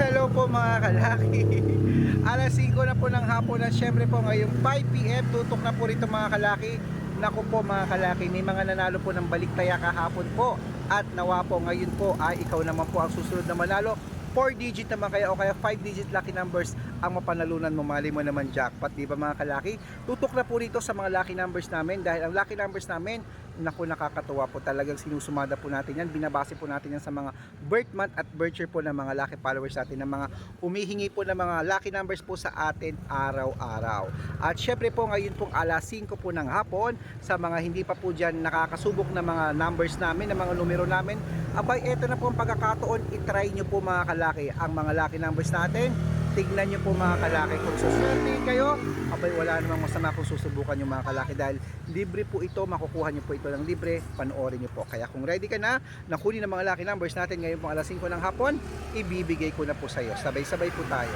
Hello po mga kalaki. Alas 5 na po ng hapon at syempre po ngayong 5pm tutok na po rito mga kalaki. Naku po mga kalaki, may mga nanalo po ng baliktaya kahapon po. At nawa po ngayon po ay ikaw naman po ang susunod na manalo. 4 digit naman kaya o kaya 5 digit lucky numbers ang mapanalunan mo. Mali mo naman jackpot, di ba mga kalaki? Tutok na po rito sa mga lucky numbers namin dahil ang lucky numbers namin naku nakakatuwa po. Talagang sinusumada po natin yan. Binabase po natin yan sa mga birth month at birth year po ng mga lucky followers natin ng mga umihingi po ng mga lucky numbers po sa atin araw-araw. At syempre po ngayon pong alas 5 po ng hapon sa mga hindi pa po dyan nakakasubok na mga numbers namin ng mga numero namin abay eto na po ang pagkakataon. Itry nyo po mga kalaki ang mga lucky numbers natin. Tignan nyo po mga kalaki kung suswerte kayo. Abay wala namang masama kung susubukan nyo mga kalaki dahil libre po ito makukuha nyo po ito ng libre panoorin nyo po. Kaya kung ready ka na nakuli ng mga lucky numbers natin ngayon pong alas 5 ng hapon ibibigay ko na po sa iyo sabay sabay po tayo.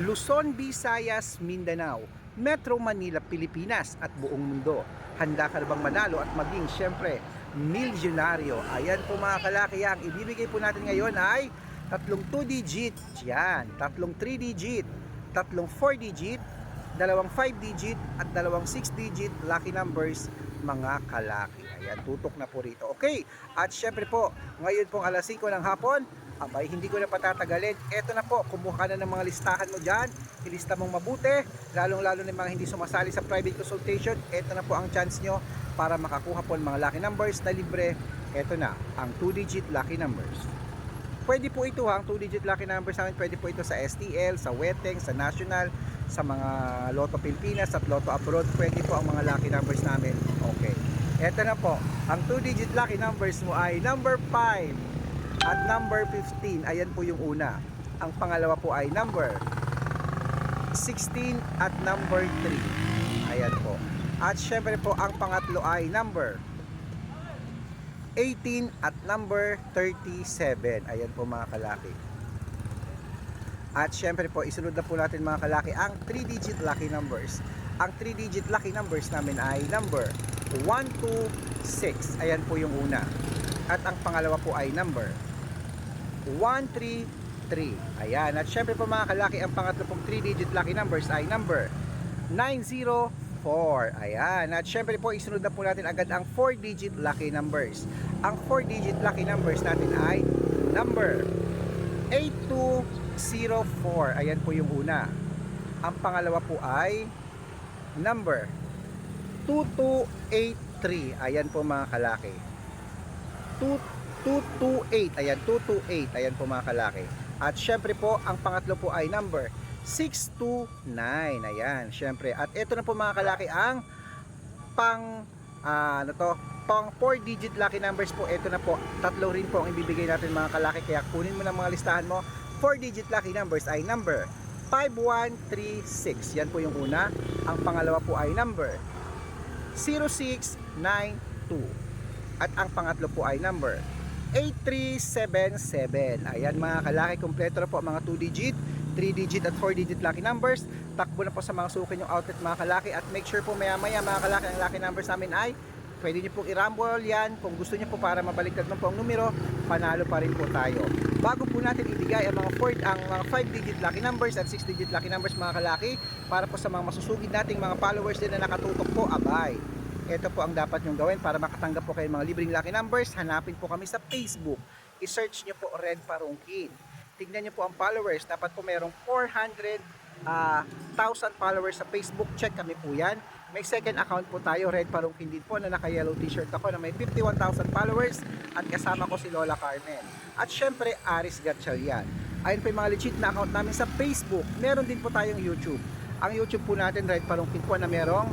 Luzon, Visayas, Mindanao Metro Manila, Pilipinas at buong mundo. Handa ka na bang manalo at maging syempre milyonaryo? Ayan po mga kalaki ang ibibigay po natin ngayon ay tatlong 2 digit, yan, tatlong 3 digit, tatlong 4 digit, dalawang 5 digit at dalawang 6 digit lucky numbers mga kalaki. Ayan, tutok na po rito. Okay, at syempre po, ngayon pong alas 5 ng hapon, abay hindi ko na patatagalin. Eto na po, kumuha na ng mga listahan mo dyan, ilista mong mabuti, lalong-lalo ng mga hindi sumasali sa private consultation, eto na po ang chance nyo para makakuha po ng mga lucky numbers na libre. Eto na, ang 2 digit lucky numbers. Pwede po ito ha, ang 2 digit lucky numbers namin, pwede po ito sa STL, sa Weteng, sa National, sa mga Lotto Pilipinas at Lotto Abroad, pwede po ang mga lucky numbers namin. Okay. Ito na po, ang 2 digit lucky numbers mo ay number 5 at number 15. Ayan po yung una. Ang pangalawa po ay number 16 at number 3. Ayan po. At syempre po, ang pangatlo ay number 18 at number 37. Ayan po mga kalaki. At syempre po, isunod na po natin mga kalaki ang 3-digit lucky numbers. Ang 3-digit lucky numbers namin ay number 126. Ayan po yung una. At ang pangalawa po ay number 133. Ayan. At syempre po mga kalaki, ang pangatlo pong 3-digit lucky numbers ay number 904. Ayan. At syempre po, isunod na po natin agad ang 4-digit lucky numbers. Ang 4-digit lucky numbers natin ay number 8204. Ayan po yung una. Ang pangalawa po ay number 2283. Ayan po mga kalaki. 228. Ayan, 228. Ayan po mga kalaki. At syempre po, ang pangatlo po ay number 629. Ayan, syempre. At ito na po mga kalaki ang pang ah, ano to, pang 4 digit lucky numbers po. Ito na po, tatlo rin po ang ibibigay natin mga kalaki. Kaya kunin mo na mga listahan mo. 4 digit lucky numbers ay number 5136. Yan po yung una. Ang pangalawa po ay number 0692. At ang pangatlo po ay number 8377. Ayan mga kalaki, kompleto na po ang mga 2 digit, 3 digit at 4 digit lucky numbers. Takbo na po sa mga sukin yung outlet mga kalaki. At make sure po maya maya mga kalaki ang lucky numbers namin ay pwede nyo pong i-rumble yan. Kung gusto nyo po para mabaliktad mo po ang numero panalo pa rin po tayo. Bago po natin ibigay ang mga 4 ang mga 5 digit lucky numbers at 6 digit lucky numbers mga kalaki para po sa mga masusugid nating mga followers din na nakatutok po abay. Ito po ang dapat nyong gawin para makatanggap po kayo ng mga libreng lucky numbers. Hanapin po kami sa Facebook. I-search nyo po Red Parungkin tignan nyo po ang followers dapat po merong 400 ah, 1,000 followers sa Facebook check kami po yan may second account po tayo, Red Parungkin din po, na naka-yellow t-shirt ako na may 51,000 followers at kasama ko si Lola Carmen. At syempre, Aris Gatchalian. Ayun po yung mga legit na account namin sa Facebook. Meron din po tayong YouTube. Ang YouTube po natin, Red Parungkin po, na merong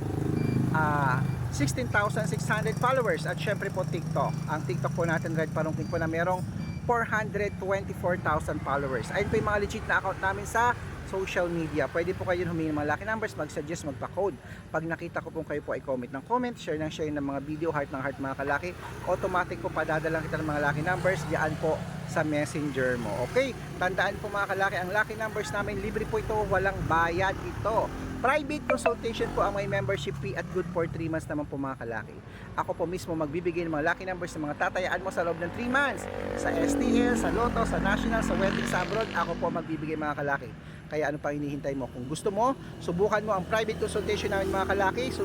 ah 16,600 followers. At syempre po, TikTok. Ang TikTok po natin, Red Parungkin po, na merong 424,000 followers. Ayun po yung mga legit na account namin sa social media. Pwede po kayo humingi ng mga lucky numbers, mag-suggest, magpa-code. Pag nakita ko po kayo po ay comment ng comment, share ng share ng mga video, heart ng heart mga kalaki, automatic po padadalang kita ng mga lucky numbers, diyan po sa messenger mo. Okay? Tandaan po mga kalaki, ang lucky numbers namin, libre po ito, walang bayad ito. Private consultation po ang may membership fee at good for 3 months naman po mga kalaki. Ako po mismo magbibigay ng mga lucky numbers ng mga tatayaan mo sa loob ng 3 months. Sa STL, sa Lotto, sa National, sa Wedding, sa abroad, ako po magbibigay mga kalaki. Kaya ano pa hinihintay mo? Kung gusto mo, subukan mo ang private consultation namin mga kalaki. So,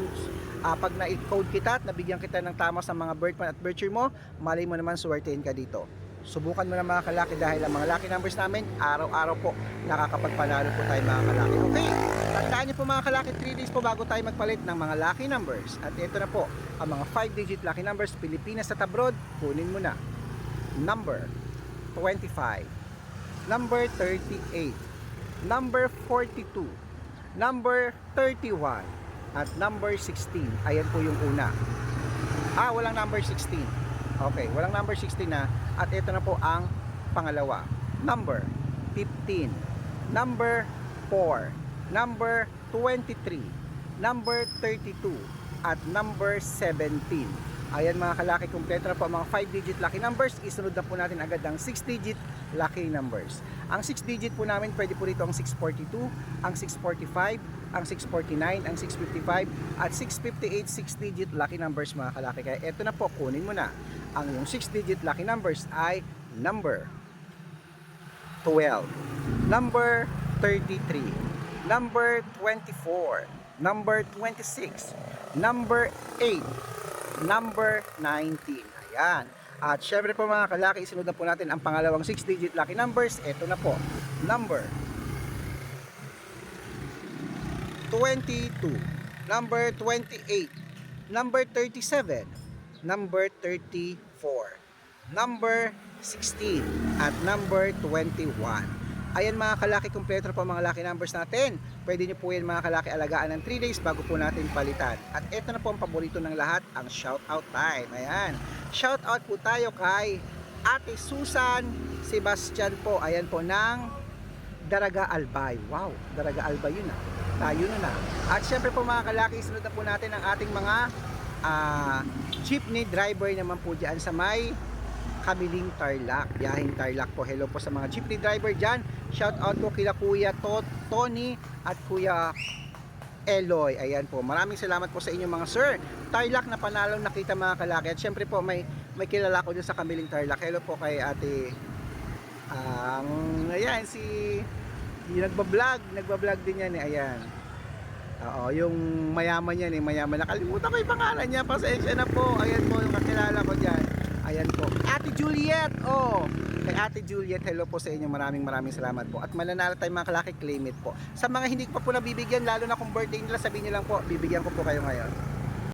ah, pag na-code kita at nabigyan kita ng tama sa mga birth month at year mo, malay mo naman suwertein ka dito. Subukan mo na mga kalaki dahil ang mga lucky numbers namin, araw-araw po nakakapagpanalo po tayo mga kalaki. Okay, tandaan niyo po mga kalaki, 3 days po bago tayo magpalit ng mga lucky numbers. At ito na po, ang mga 5 digit lucky numbers, Pilipinas at abroad, kunin mo na. Number 25, number 38, number 42, number 31, at number 16. Ayan po yung una. Ah, walang number 16. Okay, walang number 16 na. At ito na po ang pangalawa. Number 15. Number 4. Number 23. Number 32. At number 17. Ayan mga kalaki, kompleto na po mga 5-digit lucky numbers. Isunod na po natin agad ang 6-digit lucky numbers. Ang 6-digit po namin, pwede po rito ang 642, ang 645, ang 649, ang 655, at 658 6-digit lucky numbers mga kalaki. Kaya eto na po, kunin mo na. Ang yung 6-digit lucky numbers ay number 12, number 33, number 24, number 26, number 8, number 19. Ayan. At syempre po mga kalaki, isunod na po natin ang pangalawang 6-digit lucky numbers. Ito na po, number 22, number 28, number 37, number 34, number 16, at number 21. Ayan mga kalaki, kompleto na po mga lucky numbers natin. Pwede nyo po yan mga kalaki alagaan ng 3 days bago po natin palitan. At ito na po ang paborito ng lahat, ang shoutout time. Ayan. Shoutout po tayo kay Ate Susan Sebastian po. Ayan po ng Daraga Albay. Wow, Daraga Albay yun ah. Tayo na na. At syempre po mga kalaki, sunod na po natin ang ating mga ah, jeepney driver naman po dyan sa may Kamiling Tarlac. Biyahing Tarlac po. Hello po sa mga jeepney driver dyan. Shout out po kila Kuya Tot, Tony at Kuya Eloy. Ayan po. Maraming salamat po sa inyo mga sir. Tarlac na panalo nakita mga kalaki. At syempre po may may kilala ko dyan sa Kamiling Tarlac. Hello po kay Ate ang ayan si yung nagba-vlog, nagba-vlog din yan eh. Ayan. Oo, yung mayaman yan eh, mayaman. Nakalimutan ko yung pangalan niya. Pasensya na po. Ayan po yung kakilala ko dyan. Ayan po. Ate Juliet, oh. Kay Ate Juliet, hello po sa inyo. Maraming maraming salamat po. At mananalo tayo mga kalaki, claim it po. Sa mga hindi pa po nabibigyan, lalo na kung birthday nila, sabihin nyo lang po, bibigyan ko po kayo ngayon.